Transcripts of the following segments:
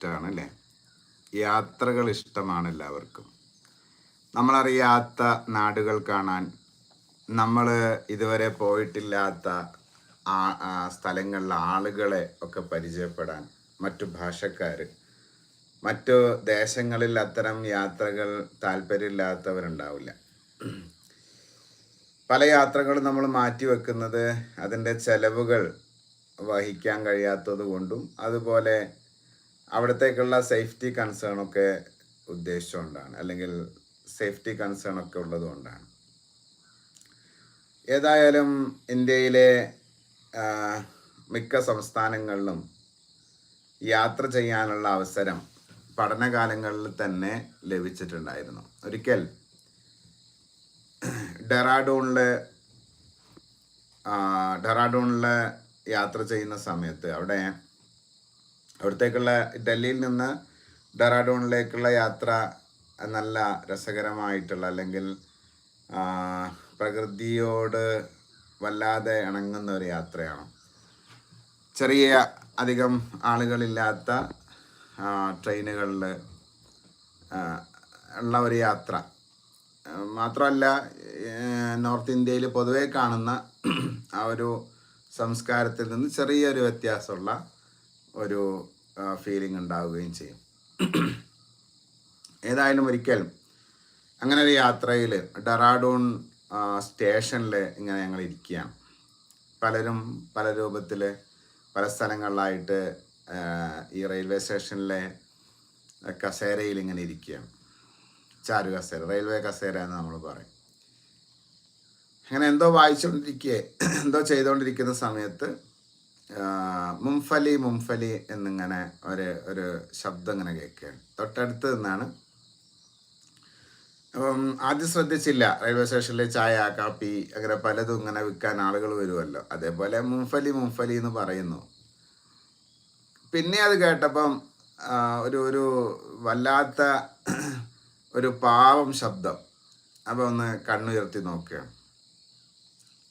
ഇഷ്ടമാണ് അല്ലേ യാത്രകൾ ഇഷ്ടമാണ് എല്ലാവർക്കും. നമ്മളറിയാത്ത നാടുകൾ കാണാൻ നമ്മൾ ഇതുവരെ പോയിട്ടില്ലാത്ത സ്ഥലങ്ങളിലെ ആളുകളെ ഒക്കെ പരിചയപ്പെടാൻ മറ്റു ഭാഷക്കാർ മറ്റു ദേശങ്ങളിൽ അത്തരം യാത്രകൾ താല്പര്യമില്ലാത്തവരുണ്ടാവില്ല. പല യാത്രകളും നമ്മൾ മാറ്റി മാറ്റിവെക്കുന്നത് അതിന്റെ ചെലവുകൾ വഹിക്കാൻ കഴിയാത്തത് കൊണ്ടും അതുപോലെ അവിടത്തേക്കുള്ള സേഫ്റ്റി കൺസേൺ ഒക്കെ ഉദ്ദേശിച്ചുകൊണ്ടാണ്. അല്ലെങ്കിൽ സേഫ്റ്റി കൺസേൺ ഒക്കെ ഉള്ളതുകൊണ്ടാണ്. ഏതായാലും ഇന്ത്യയിലെ മിക്ക സംസ്ഥാനങ്ങളിലും യാത്ര ചെയ്യാനുള്ള അവസരം പഠനകാലങ്ങളിൽ തന്നെ ലഭിച്ചിട്ടുണ്ടായിരുന്നു. ഒരിക്കൽ ഡെറാഡൂണിലെ ഡെറാഡൂണിലെ യാത്ര ചെയ്യുന്ന സമയത്ത് അവിടെ അവിടത്തേക്കുള്ള ഡൽഹിയിൽ നിന്ന് ഡെറാഡൂണിലേക്കുള്ള യാത്ര നല്ല രസകരമായിട്ടുള്ള അല്ലെങ്കിൽ പ്രകൃതിയോട് വല്ലാതെ ഇണങ്ങുന്ന ഒരു യാത്രയാണ്. ചെറിയ അധികം ആളുകളില്ലാത്ത ട്രെയിനുകളിൽ ഉള്ള ഒരു യാത്ര. മാത്രമല്ല നോർത്ത് ഇന്ത്യയിൽ പൊതുവേ കാണുന്ന ആ ഒരു സംസ്കാരത്തിൽ നിന്ന് ചെറിയൊരു വ്യത്യാസമുള്ള ഒരു ഫീലിംഗ് ഉണ്ടാവുകയും ചെയ്യും. ഏതായാലും ഒരിക്കൽ അങ്ങനെ ഒരു യാത്രയിൽ ഡെറാഡൂൺ സ്റ്റേഷനിൽ ഇങ്ങനെ ഞങ്ങൾ ഇരിക്കുകയാണ്. പലരും പല രൂപത്തിൽ പല സ്ഥലങ്ങളിലായിട്ട് ഈ റെയിൽവേ സ്റ്റേഷനിലെ കസേരയിൽ ഇങ്ങനെ ഇരിക്കുകയാണ്. ചാരു കസേര റെയിൽവേ കസേര എന്ന് നമ്മൾ പറയും. അങ്ങനെ എന്തോ വായിച്ചുകൊണ്ടിരിക്കുക എന്തോ ചെയ്തുകൊണ്ടിരിക്കുന്ന സമയത്ത് മുംഫലി മുംഫലി എന്നിങ്ങനെ ഒരു ഒരു ശബ്ദം ഇങ്ങനെ കേൾക്കുകയാണ്. തൊട്ടടുത്ത് നിന്നാണ്. അപ്പം ആദ്യം ശ്രദ്ധിച്ചില്ല റെയിൽവേ സ്റ്റേഷനിലെ ചായ കാപ്പി അങ്ങനെ പലതും ഇങ്ങനെ വിൽക്കാൻ ആളുകൾ വരുമല്ലോ. അതേപോലെ മുംഫലി മുംഫലി എന്ന് പറയുന്നു. പിന്നെ അത് കേട്ടപ്പം ഒരു ഒരു വല്ലാത്ത ഒരു പാവം ശബ്ദം. അപ്പം ഒന്ന് കണ്ണുയർത്തി നോക്കുകയാണ്.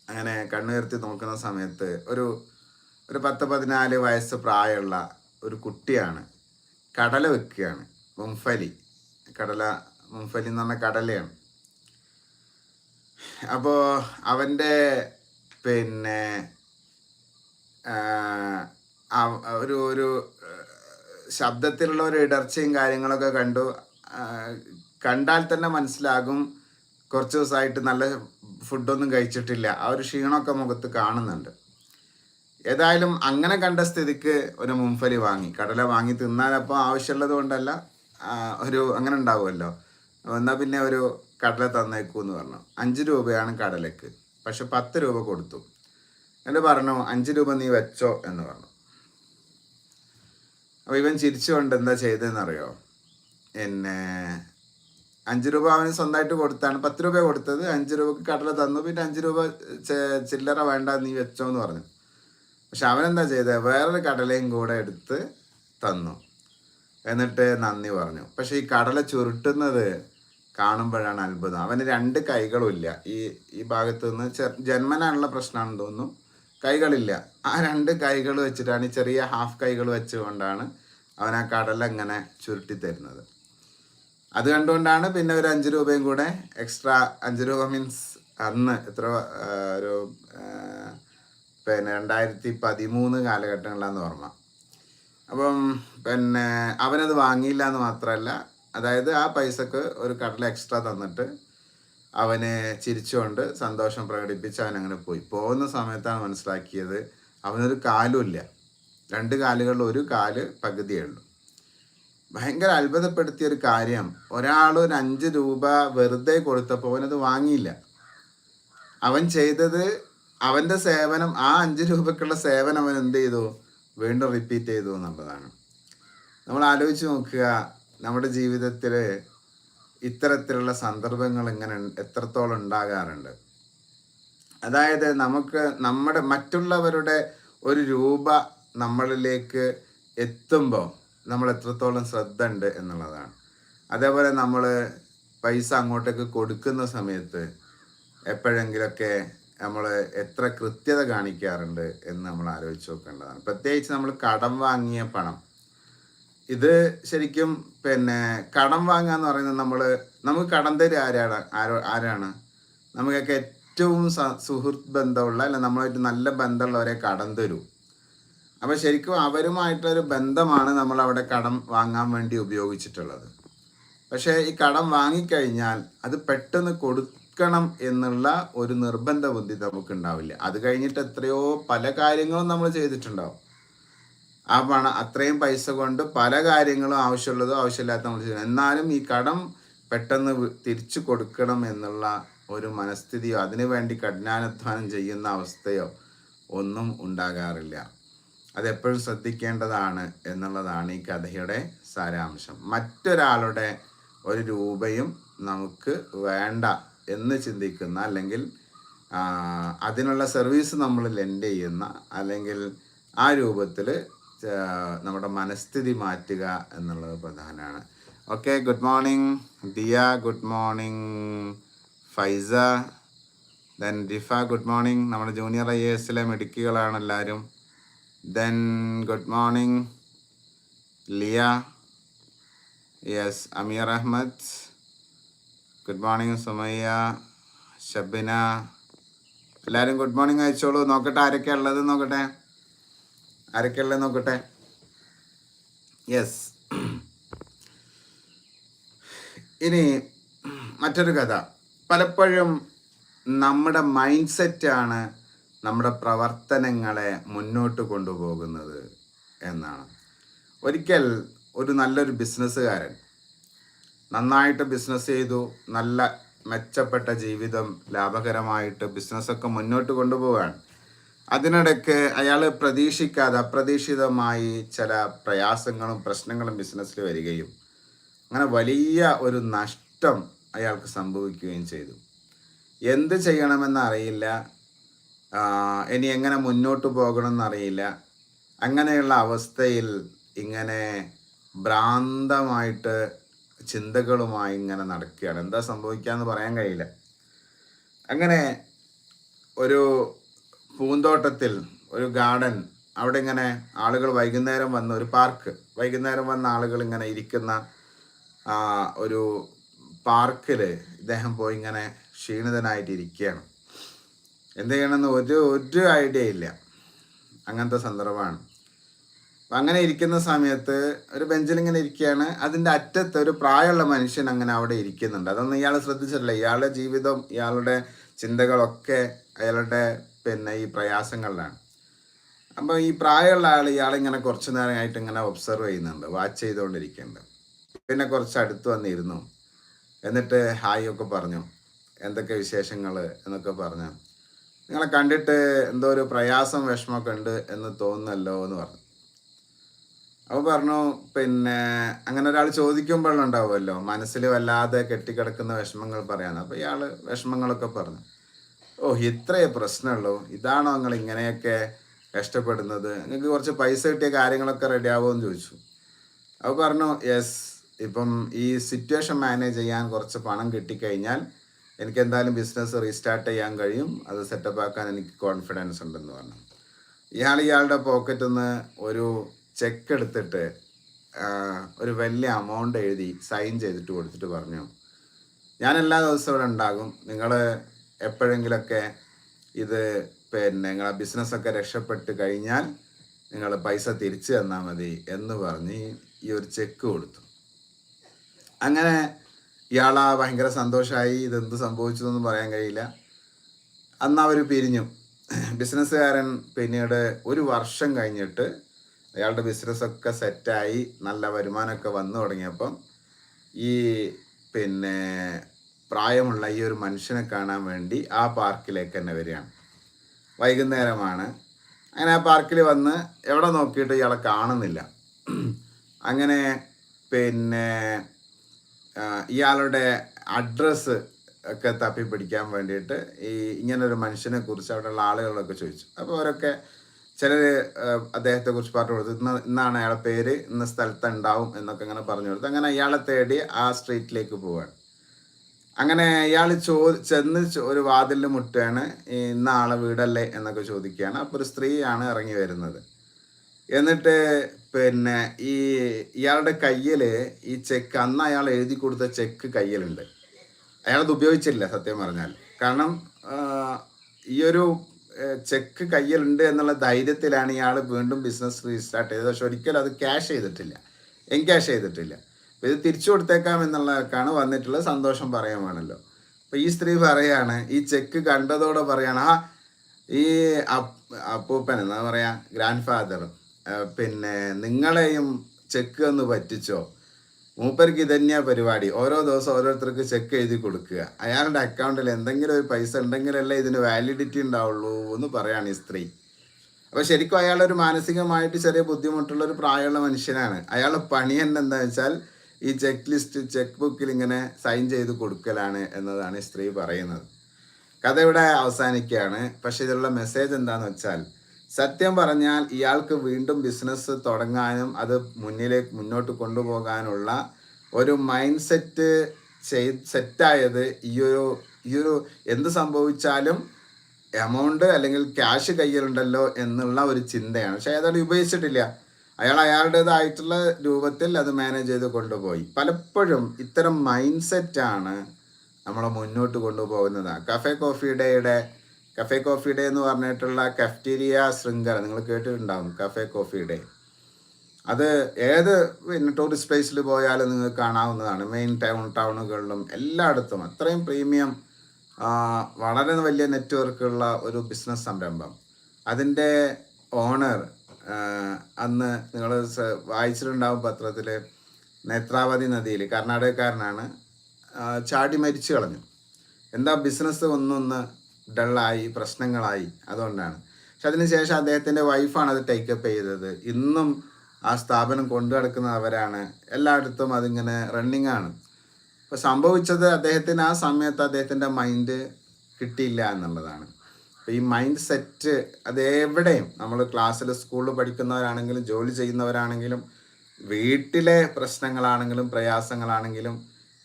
അങ്ങനെ കണ്ണുയർത്തി നോക്കുന്ന സമയത്ത് ഒരു ഒരു പത്ത് പതിനാല് വയസ്സ് പ്രായമുള്ള ഒരു കുട്ടിയാണ്. കടല വെക്കുകയാണ്. മുംഫലി. കടല മുംഫലി എന്ന് പറഞ്ഞ കടലയാണ്. അപ്പോൾ അവന്റെ പിന്നെ ഒരു ഒരു ശബ്ദത്തിലുള്ള ഒരു ഇടർച്ചയും കാര്യങ്ങളൊക്കെ കണ്ടു. കണ്ടാൽ തന്നെ മനസ്സിലാകും. കുറച്ച് ദിവസമായിട്ട് നല്ല ഫുഡൊന്നും കഴിച്ചിട്ടില്ല. ആ ഒരു ക്ഷീണമൊക്കെ മുഖത്ത് കാണുന്നുണ്ട്. ഏതായാലും അങ്ങനെ കണ്ട സ്ഥിതിക്ക് ഒരു മുൻഫലി വാങ്ങി. കടല വാങ്ങി തിന്നാലപ്പോൾ ആവശ്യമുള്ളത് കൊണ്ടല്ല ഒരു അങ്ങനെ ഉണ്ടാവുമല്ലോ. എന്നാൽ പിന്നെ ഒരു കടല തന്നേക്കൂ എന്ന് പറഞ്ഞു. അഞ്ച് രൂപയാണ് കടലക്ക്. പക്ഷെ പത്ത് രൂപ കൊടുത്തു. എന്നിട്ട് പറഞ്ഞു അഞ്ച് രൂപ നീ വെച്ചോ എന്ന് പറഞ്ഞു. അപ്പോൾ ഇവൻ ചിരിച്ചുകൊണ്ട് എന്താ ചെയ്തതെന്നറിയോ എന്നെ അഞ്ച് രൂപ അവന് സ്വന്തമായിട്ട് കൊടുത്താണ്. പത്ത് രൂപ കൊടുത്തത്. അഞ്ച് രൂപക്ക് കടല തന്നു. പിന്നെ അഞ്ച് രൂപ ചില്ലറ വേണ്ട നീ വെച്ചോ എന്ന് പറഞ്ഞു. പക്ഷെ അവനെന്താ ചെയ്തത് വേറൊരു കടലയും കൂടെ എടുത്ത് തന്നു. എന്നിട്ട് നന്ദി പറഞ്ഞു. പക്ഷെ ഈ കടല ചുരുട്ടുന്നത് കാണുമ്പോഴാണ് അത്ഭുതം. അവന് രണ്ട് കൈകളും ഇല്ല. ഈ ഈ ഭാഗത്ത് നിന്ന് ചെ- ജന്മനാനുള്ള പ്രശ്നമാണെന്ന് തോന്നുന്നു. കൈകളില്ല. ആ രണ്ട് കൈകൾ വെച്ചിട്ടാണ് ഈ ചെറിയ ഹാഫ് കൈകൾ വെച്ചുകൊണ്ടാണ് അവൻ ആ കടല ഇങ്ങനെ ചുരുട്ടി തരുന്നത്. അത് കണ്ടുകൊണ്ടാണ് പിന്നെ ഒരു അഞ്ച് രൂപയും കൂടെ എക്സ്ട്രാ അഞ്ച് രൂപ മീൻസ് അന്ന് എത്ര ഒരു പിന്നെ രണ്ടായിരത്തി പതിമൂന്ന് കാലഘട്ടങ്ങളിലാണെന്ന് ഓർമ്മ. അപ്പം പിന്നെ അവനത് വാങ്ങിയില്ല എന്ന് മാത്രമല്ല അതായത് ആ പൈസക്ക് ഒരു കടല എക്സ്ട്രാ തന്നിട്ട് അവനെ ചിരിച്ചുകൊണ്ട് സന്തോഷം പ്രകടിപ്പിച്ച് അവൻ അങ്ങനെ പോയി. പോകുന്ന സമയത്താണ് മനസ്സിലാക്കിയത് അവനൊരു കാലുമില്ല രണ്ട് കാലുകളിൽ ഒരു കാൽ പകുതിയേ ഉള്ളൂ. ഭയങ്കര അത്ഭുതപ്പെടുത്തിയ ഒരു കാര്യം ഒരാൾ ഒരു അഞ്ച് രൂപ വെറുതെ കൊടുത്തപ്പോൾ അവനത് വാങ്ങിയില്ല. അവൻ ചെയ്തത് അവന്റെ സേവനം ആ അഞ്ച് രൂപക്കുള്ള സേവനം അവൻ എന്ത് ചെയ്തു? വീണ്ടും റിപ്പീറ്റ് ചെയ്തു എന്നുള്ളതാണ്. നമ്മൾ ആലോചിച്ച് നോക്കുക നമ്മുടെ ജീവിതത്തിൽ ഇത്തരത്തിലുള്ള സന്ദർഭങ്ങൾ ഇങ്ങനെ എത്രത്തോളം ഉണ്ടാകാറുണ്ട്? അതായത് നമുക്ക് നമ്മുടെ മറ്റുള്ളവരുടെ ഒരു രൂപ നമ്മളിലേക്ക് എത്തുമ്പോൾ നമ്മൾ എത്രത്തോളം ശ്രദ്ധ ഉണ്ട് എന്നുള്ളതാണ്. അതേപോലെ നമ്മൾ പൈസ അങ്ങോട്ടേക്ക് കൊടുക്കുന്ന സമയത്ത് എപ്പോഴെങ്കിലൊക്കെ നമ്മൾ എത്ര കൃത്യത കാണിക്കാറുണ്ട് എന്ന് നമ്മൾ ആലോചിച്ച് നോക്കേണ്ടതാണ്. പ്രത്യേകിച്ച് നമ്മൾ കടം വാങ്ങിയ പണം. ഇത് ശരിക്കും പിന്നെ കടം വാങ്ങുക എന്ന് പറയുന്നത് നമ്മൾ നമുക്ക് കടം തരുക ആരാണ് ആരോ ആരാണ്? നമുക്കൊക്കെ ഏറ്റവും സുഹൃത്ത് ബന്ധമുള്ള അല്ല നമ്മളായിട്ട് നല്ല ബന്ധമുള്ളവരെ കടം തരൂ. അപ്പോൾ ശരിക്കും അവരുമായിട്ടൊരു ബന്ധമാണ് നമ്മൾ അവിടെ കടം വാങ്ങാൻ വേണ്ടി ഉപയോഗിച്ചിട്ടുള്ളത്. പക്ഷേ ഈ കടം വാങ്ങിക്കഴിഞ്ഞാൽ അത് പെട്ടെന്ന് കൊടുക്കണം എന്നുള്ള ഒരു നിർബന്ധ ബുദ്ധി നമുക്കുണ്ടാവില്ല. അത് കഴിഞ്ഞിട്ട് എത്രയോ പല കാര്യങ്ങളും നമ്മൾ ചെയ്തിട്ടുണ്ടാവും. ആ പണം അത്രയും പൈസ കൊണ്ട് പല കാര്യങ്ങളും ആവശ്യമുള്ളതോ ആവശ്യമില്ലാത്ത നമ്മൾ ചെയ്യണം. എന്നാലും ഈ കടം പെട്ടെന്ന് തിരിച്ചു കൊടുക്കണം എന്നുള്ള ഒരു മനസ്ഥിതിയോ അതിനു വേണ്ടി കഠിനാധ്വാനം ചെയ്യുന്ന അവസ്ഥയോ ഒന്നും ഉണ്ടാകാറില്ല. അതെപ്പോഴും ശ്രദ്ധിക്കേണ്ടതാണ് എന്നുള്ളതാണ് ഈ കഥയുടെ സാരാംശം. മറ്റൊരാളുടെ ഒരു രൂപയും നമുക്ക് വേണ്ട എന്ന് ചിന്തിക്കുന്ന അല്ലെങ്കിൽ അതിനുള്ള സർവീസ് നമ്മൾ ലെൻഡ് ചെയ്യുന്ന അല്ലെങ്കിൽ ആ രൂപത്തിൽ നമ്മുടെ മനസ്ഥിതി മാറ്റുക എന്നുള്ളത് പ്രധാനമാണ്. Okay good morning Diya good morning Faiza then Rifa good morning നമ്മുടെ ജൂനിയർ ഐ എ എസിലെ മിടുക്കികളാണ് എല്ലാവരും. Then good morning Liya. Yes Ameer Ahammed. Good morning Sumayya Shabina. എല്ലാവരും ഗുഡ് മോർണിംഗ് അയച്ചോളൂ. നോക്കട്ടെ ആരൊക്കെയാ ഉള്ളത് നോക്കട്ടെ? ആരൊക്കെയാ ഉള്ളത് നോക്കട്ടെ? യെസ് ഇനി മറ്റൊരു കഥ. പലപ്പോഴും നമ്മുടെ മൈൻഡ് സെറ്റാണ് നമ്മുടെ പ്രവർത്തനങ്ങളെ മുന്നോട്ട് കൊണ്ടുപോകുന്നത് എന്നാണ്. ഒരിക്കൽ ഒരു നല്ലൊരു ബിസിനസ്സുകാരൻ നന്നായിട്ട് ബിസിനസ് ചെയ്തു നല്ല മെച്ചപ്പെട്ട ജീവിതം ലാഭകരമായിട്ട് ബിസിനസ്സൊക്കെ മുന്നോട്ട് കൊണ്ടുപോവുകയാണ് അതിനിടയ്ക്ക് അയാൾ പ്രതീക്ഷിക്കാതെ അപ്രതീക്ഷിതമായി ചില പ്രയാസങ്ങളും പ്രശ്നങ്ങളും ബിസിനസ്സിൽ വരികയും അങ്ങനെ വലിയ ഒരു നഷ്ടം അയാൾക്ക് സംഭവിക്കുകയും ചെയ്തു. എന്ത് ചെയ്യണമെന്നറിയില്ല ഇനി എങ്ങനെ മുന്നോട്ട് പോകണമെന്ന് അറിയില്ല. അങ്ങനെയുള്ള അവസ്ഥയിൽ ഇങ്ങനെ ഭ്രാന്തമായിട്ട് ചിന്തകളുമായി ഇങ്ങനെ നടക്കുകയാണ്. എന്താ സംഭവിക്കാന്ന് പറയാൻ കഴിയില്ല. അങ്ങനെ ഒരു പൂന്തോട്ടത്തിൽ ഒരു ഗാർഡൻ അവിടെ ഇങ്ങനെ ആളുകൾ വൈകുന്നേരം വന്ന് ഒരു പാർക്ക് വൈകുന്നേരം വന്ന ആളുകൾ ഇങ്ങനെ ഇരിക്കുന്ന ഒരു പാർക്കിൽ ഇദ്ദേഹം പോയി ഇങ്ങനെ ക്ഷീണിതനായിട്ട് ഇരിക്കുകയാണ്. എന്ത് ചെയ്യണമെന്ന് ഒരു ഒരു ഐഡിയ ഇല്ല. അങ്ങനത്തെ സന്ദർഭമാണ്. അപ്പം അങ്ങനെ ഇരിക്കുന്ന സമയത്ത് ഒരു ബെഞ്ചിൽ ഇങ്ങനെ ഇരിക്കുകയാണ് അതിന്റെ അറ്റത്ത് ഒരു പ്രായമുള്ള മനുഷ്യൻ അങ്ങനെ അവിടെ ഇരിക്കുന്നുണ്ട്. അതൊന്നും ഇയാൾ ശ്രദ്ധിച്ചിട്ടില്ല. ഇയാളുടെ ജീവിതം ഇയാളുടെ ചിന്തകളൊക്കെ അയാളുടെ പിന്നെ ഈ പ്രയാസങ്ങളിലാണ്. അപ്പോൾ ഈ പ്രായമുള്ള ആൾ ഇയാളിങ്ങനെ കുറച്ച് നേരമായിട്ട് ഇങ്ങനെ ഒബ്സർവ് ചെയ്യുന്നുണ്ട്. വാച്ച് ചെയ്തുകൊണ്ടിരിക്കുന്നുണ്ട്. പിന്നെ കുറച്ച് അടുത്ത് വന്നിരുന്നു. എന്നിട്ട് ഹായ് ഒക്കെ പറഞ്ഞു. എന്തൊക്കെ വിശേഷങ്ങൾ എന്നൊക്കെ പറഞ്ഞു. നിങ്ങളെ കണ്ടിട്ട് എന്തോ ഒരു പ്രയാസം വിഷമമൊക്കെ ഉണ്ട് എന്ന് തോന്നുന്നല്ലോ എന്ന് പറഞ്ഞു. അപ്പോൾ പറഞ്ഞു പിന്നെ അങ്ങനെ ഒരാൾ ചോദിക്കുമ്പോഴുണ്ടാവുമല്ലോ മനസ്സിൽ വല്ലാതെ കെട്ടിക്കിടക്കുന്ന വിഷമങ്ങൾ പറയാന്ന് അപ്പോൾ ഇയാൾ വിഷമങ്ങളൊക്കെ പറഞ്ഞു. ഓ ഇത്രയേ പ്രശ്നമുള്ളൂ. ഇതാണോ നിങ്ങൾ ഇങ്ങനെയൊക്കെ കഷ്ടപ്പെടുന്നത്? നിങ്ങൾക്ക് കുറച്ച് പൈസ കിട്ടിയ കാര്യങ്ങളൊക്കെ റെഡി ആവുമെന്ന് ചോദിച്ചു. അപ്പോൾ പറഞ്ഞു യെസ് ഇപ്പം ഈ സിറ്റുവേഷൻ മാനേജ് ചെയ്യാൻ കുറച്ച് പണം കിട്ടിക്കഴിഞ്ഞാൽ എനിക്ക് എന്തായാലും ബിസിനസ് റീസ്റ്റാർട്ട് ചെയ്യാൻ കഴിയും. അത് സെറ്റപ്പ് ആക്കാൻ എനിക്ക് കോൺഫിഡൻസ് ഉണ്ടെന്ന് പറഞ്ഞു. ഇയാൾ ഇയാളുടെ പോക്കറ്റിൽ നിന്ന് ഒരു ചെക്ക് എടുത്തിട്ട് ഒരു വലിയ എമൗണ്ട് എഴുതി സൈൻ ചെയ്തിട്ട് കൊടുത്തിട്ട് പറഞ്ഞു. ഞാൻ എല്ലാ ദിവസവും ഇവിടെ ഉണ്ടാകും. നിങ്ങൾ എപ്പോഴെങ്കിലൊക്കെ ഇത് പിന്നെ നിങ്ങളെ ബിസിനസ്സൊക്കെ രക്ഷപ്പെട്ട് കഴിഞ്ഞാൽ നിങ്ങൾ പൈസ തിരിച്ചു തന്നാൽ മതി എന്ന് പറഞ്ഞ് ഈ ഒരു ചെക്ക് കൊടുത്തു. അങ്ങനെ ഇയാളെ ഭയങ്കര സന്തോഷമായി ഇതെന്ത് സംഭവിച്ചു എന്നൊന്നും പറയാൻ കഴിയില്ല. അന്ന് അവർ പിരിഞ്ഞു. ബിസിനസ്സുകാരൻ പിന്നീട് ഒരു വർഷം കഴിഞ്ഞിട്ട് അയാളുടെ ബിസിനസ്സൊക്കെ സെറ്റായി നല്ല വരുമാനമൊക്കെ വന്നു തുടങ്ങിയപ്പം ഈ പിന്നെ പ്രായമുള്ള ഈ ഒരു മനുഷ്യനെ കാണാൻ വേണ്ടി ആ പാർക്കിലേക്ക് തന്നെ വരികയാണ്. വൈകുന്നേരമാണ്. അങ്ങനെ ആ പാർക്കിൽ വന്ന് എവിടെ നോക്കിയിട്ട് ഇയാളെ കാണുന്നില്ല. അങ്ങനെ പിന്നെ ഇയാളുടെ അഡ്രസ്സ് ഒക്കെ തപ്പി പിടിക്കാൻ വേണ്ടിയിട്ട് ഈ ഇങ്ങനൊരു മനുഷ്യനെ കുറിച്ച് അവിടെയുള്ള ആളുകളൊക്കെ ചോദിച്ചു. അപ്പോൾ അവരൊക്കെ ചിലർ അദ്ദേഹത്തെ കുറിച്ച് പറഞ്ഞു കൊടുത്തു ഇന്ന് ഇന്നാണ് അയാളുടെ പേര് ഇന്ന സ്ഥലത്ത് ഉണ്ടാവും എന്നൊക്കെ അങ്ങനെ പറഞ്ഞു കൊടുത്തു അങ്ങനെ അയാളെ തേടി ആ സ്ട്രീറ്റിലേക്ക് പോവാണ്. അങ്ങനെ ഇയാൾ ചോ ചെന്ന് ഒരു വാതിലിൽ മുട്ടുകയാണ് ഇന്ന ആളെ വീടല്ലേ എന്നൊക്കെ ചോദിക്കുകയാണ്. അപ്പോൾ ഒരു സ്ത്രീയാണ് ഇറങ്ങി വരുന്നത്. എന്നിട്ട് പിന്നെ ഈ ഇയാളുടെ കയ്യിൽ ഈ ചെക്ക് അന്ന് അയാൾ എഴുതി കൊടുത്ത ചെക്ക് കയ്യിലുണ്ട്. അയാളത് ഉപയോഗിച്ചില്ല സത്യം പറഞ്ഞാൽ. കാരണം ഈ ഒരു ചെക്ക് കയ്യിലുണ്ട് എന്നുള്ള ധൈര്യത്തിലാണ് ഇയാൾ വീണ്ടും ബിസിനസ് റീസ്റ്റാർട്ട് ചെയ്തത്. പക്ഷെ ഒരിക്കലും അത് ക്യാഷ് ചെയ്തിട്ടില്ല. എൻക്യാഷ് ചെയ്തിട്ടില്ല. ഇത് തിരിച്ചു കൊടുത്തേക്കാം എന്നുള്ളതൊക്കെയാണ് വന്നിട്ടുള്ള സന്തോഷം പറയുവാണല്ലോ. അപ്പോൾ ഈ സ്ത്രീ പറയാണ് ഈ ചെക്ക് കണ്ടതോടെ പറയാണ് ആ ഈ അപ്പ്- അപ്പൂപ്പൻ എന്താ പറയുക ഗ്രാൻഡ് ഫാദർ പിന്നെ നിങ്ങളെയും ചെക്ക് ഒന്ന് പറ്റിച്ചോ? മൂപ്പർക്ക് ഇതന്നെയാ പരിപാടി. ഓരോ ദിവസം ഓരോരുത്തർക്ക് ചെക്ക് എഴുതി കൊടുക്കുക. അയാളുടെ അക്കൗണ്ടിൽ എന്തെങ്കിലും ഒരു പൈസ ഉണ്ടെങ്കിലല്ലേ ഇതിന് വാലിഡിറ്റി ഉണ്ടാവുള്ളൂ എന്ന് പറയാണ് ഈ സ്ത്രീ. അപ്പോൾ ശരിക്കും അയാളൊരു മാനസികമായിട്ട് ചെറിയ ബുദ്ധിമുട്ടുള്ള ഒരു പ്രായമുള്ള മനുഷ്യനാണ്. അയാളുടെ പണി തന്നെ എന്താ വെച്ചാൽ ഈ ചെക്ക് ലിസ്റ്റ് ചെക്ക് ബുക്കിൽ ഇങ്ങനെ സൈൻ ചെയ്ത് കൊടുക്കലാണ് എന്നതാണ് ഈ സ്ത്രീ പറയുന്നത്. കഥ ഇവിടെ അവസാനിക്കുകയാണ്. പക്ഷേ ഇതിലുള്ള മെസ്സേജ് എന്താണെന്ന് വെച്ചാൽ സത്യം പറഞ്ഞാൽ ഇയാൾക്ക് വീണ്ടും ബിസിനസ് തുടങ്ങാനും അത് മുന്നിലേക്ക് മുന്നോട്ട് കൊണ്ടുപോകാനുള്ള ഒരു മൈൻഡ് സെറ്റ് സെറ്റായത് ഈയൊരു ഈയൊരു എന്ത് സംഭവിച്ചാലും എമൗണ്ട് അല്ലെങ്കിൽ ക്യാഷ് കയ്യിലുണ്ടല്ലോ എന്നുള്ള ഒരു ചിന്തയാണ്. പക്ഷേ അയാൾ ഉപയോഗിച്ചിട്ടില്ല. അയാൾ അയാളുടേതായിട്ടുള്ള രൂപത്തിൽ അത് മാനേജ് ചെയ്ത് കൊണ്ടുപോയി. പലപ്പോഴും ഇത്തരം മൈൻഡ് സെറ്റാണ് നമ്മളെ മുന്നോട്ട് കൊണ്ടുപോകുന്നത്. കഫേ കോഫി ഡേയുടെ കഫേ കോഫി ഡേ എന്ന് പറഞ്ഞിട്ടുള്ള കഫ്റ്റീരിയ ശൃംഖല. നിങ്ങൾ കേട്ടിട്ടുണ്ടാകും കഫേ കോഫി ഡേ അത് ഏത് പിന്നെ ടൂറിസ്റ്റ് പ്ലേസിൽ പോയാലും നിങ്ങൾക്ക് കാണാവുന്നതാണ്. മെയിൻ ടൗൺ ടൗണുകളിലും എല്ലായിടത്തും അത്രയും പ്രീമിയം വളരെ വലിയ നെറ്റ്വർക്കുള്ള ഒരു ബിസിനസ് സംരംഭം. അതിന്റെ ഓണർ അന്ന് നിങ്ങൾ വായിച്ചിട്ടുണ്ടാവും പത്രത്തിൽ നേത്രാവതി നദിയിൽ കർണാടകക്കാരനാണ് ചാടി മരിച്ചു കളഞ്ഞു. എന്താ ബിസിനസ് ഒന്നൊന്ന് ഡള്ളായി പ്രശ്നങ്ങളായി അതുകൊണ്ടാണ്. പക്ഷെ അതിനുശേഷം അദ്ദേഹത്തിന്റെ വൈഫാണ് അത് ടേക്കപ്പ് ചെയ്തത്. ഇന്നും ആ സ്ഥാപനം കൊണ്ടു നടക്കുന്ന അവരാണ് എല്ലായിടത്തും അതിങ്ങനെ റണ്ണിങ് ആണ്. അപ്പോൾ സംഭവിച്ചത് അദ്ദേഹത്തിന് ആ സമയത്ത് അദ്ദേഹത്തിന്റെ മൈൻഡ് കിട്ടിയില്ല എന്നുള്ളതാണ്. അപ്പോൾ ഈ മൈൻഡ് സെറ്റ് അത് എവിടെയും നമ്മൾ ക്ലാസ്സിൽ സ്കൂളിൽ പഠിക്കുന്നവരാണെങ്കിലും ജോലി ചെയ്യുന്നവരാണെങ്കിലും വീട്ടിലെ പ്രശ്നങ്ങളാണെങ്കിലും പ്രയാസങ്ങളാണെങ്കിലും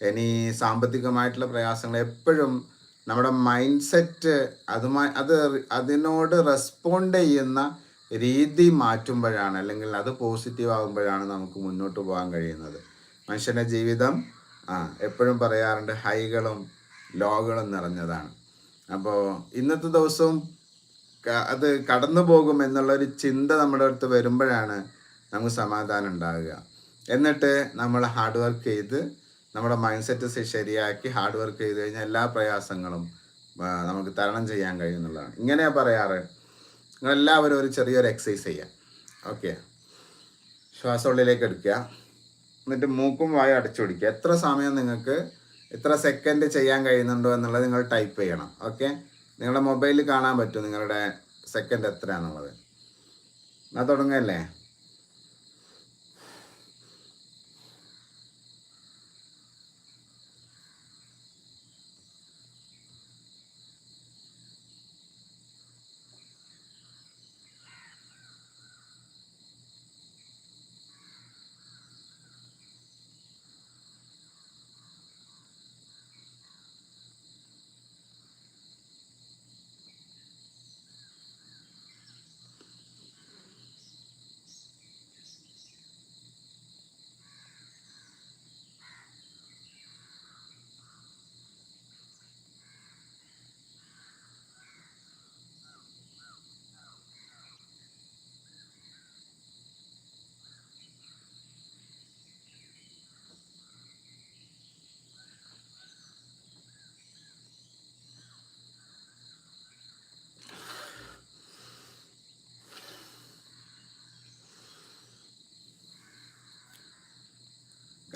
ഇനി സാമ്പത്തികമായിട്ടുള്ള പ്രയാസങ്ങൾ എപ്പോഴും നമ്മുടെ മൈൻഡ് സെറ്റ് അതുമായി അത് അതിനോട് റെസ്പോണ്ട് ചെയ്യുന്ന രീതി മാറ്റുമ്പോഴാണ് അല്ലെങ്കിൽ അത് പോസിറ്റീവ് ആകുമ്പോഴാണ് നമുക്ക് മുന്നോട്ട് പോകാൻ കഴിയുന്നത്. മനുഷ്യന്റെ ജീവിതം ആ എപ്പോഴും പറയാറുണ്ട് ഹൈകളും ലോകളും നിറഞ്ഞതാണ്. അപ്പോൾ ഇന്നത്തെ ദിവസവും അത് കടന്നു പോകും എന്നുള്ളൊരു ചിന്ത നമ്മുടെ അടുത്ത് വരുമ്പോഴാണ് നമുക്ക് സമാധാനം ഉണ്ടാകുക. എന്നിട്ട് നമ്മൾ ഹാർഡ് വർക്ക് ചെയ്ത് നമ്മുടെ മൈൻഡ് സെറ്റ് ശരിയാക്കി ഹാർഡ് വർക്ക് ചെയ്ത് കഴിഞ്ഞാൽ എല്ലാ പ്രയാസങ്ങളും നമുക്ക് തരണം ചെയ്യാൻ കഴിയും എന്നുള്ളതാണ് ഇങ്ങനെയാണ് പറയാറ്? നിങ്ങളെല്ലാവരും ഒരു ചെറിയൊരു എക്സസൈസ് ചെയ്യുക ഓക്കെ ശ്വാസമുള്ളിലേക്ക് എടുക്കുക. എന്നിട്ട് മൂക്കും വായ അടച്ചു പിടിക്കുക. എത്ര സമയം നിങ്ങൾക്ക് എത്ര സെക്കൻഡ് ചെയ്യാൻ കഴിയുന്നുണ്ടോ എന്നുള്ളത് നിങ്ങൾ ടൈപ്പ് ചെയ്യണം. ഓക്കെ നിങ്ങളുടെ മൊബൈലിൽ കാണാൻ പറ്റും നിങ്ങളുടെ സെക്കൻഡ് എത്രയാണെന്നുള്ളത് എന്നാൽ തുടങ്ങല്ലേ?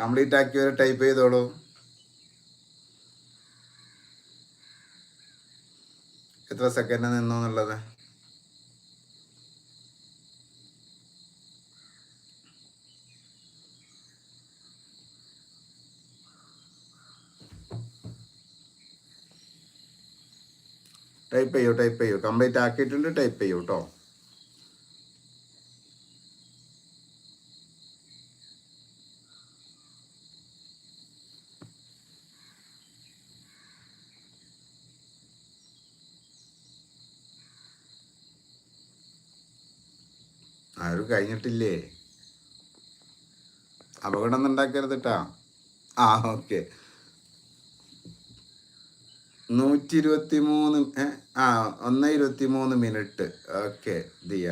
കംപ്ലീറ്റ് വരെ ടൈപ്പ് ചെയ്തോളൂ. എത്ര സെക്കൻഡ് നിന്നു എന്നുള്ളത്? ടൈപ്പ് ചെയ്യൂ ടൈപ്പ് ചെയ്യൂ. കംപ്ലീറ്റ് ആക്കിയിട്ടുണ്ട് ടൈപ്പ് ചെയ്യൂ കേട്ടോ ആരും കഴിഞ്ഞിട്ടില്ലേ? അപകടം ഉണ്ടാക്കരുത് കേട്ടാ ആ ഓക്കെ. നൂറ്റി ഇരുപത്തി മൂന്ന് ആ ഒന്ന് ഇരുപത്തി മൂന്ന് മിനിറ്റ്. ഓക്കെ ദിയ.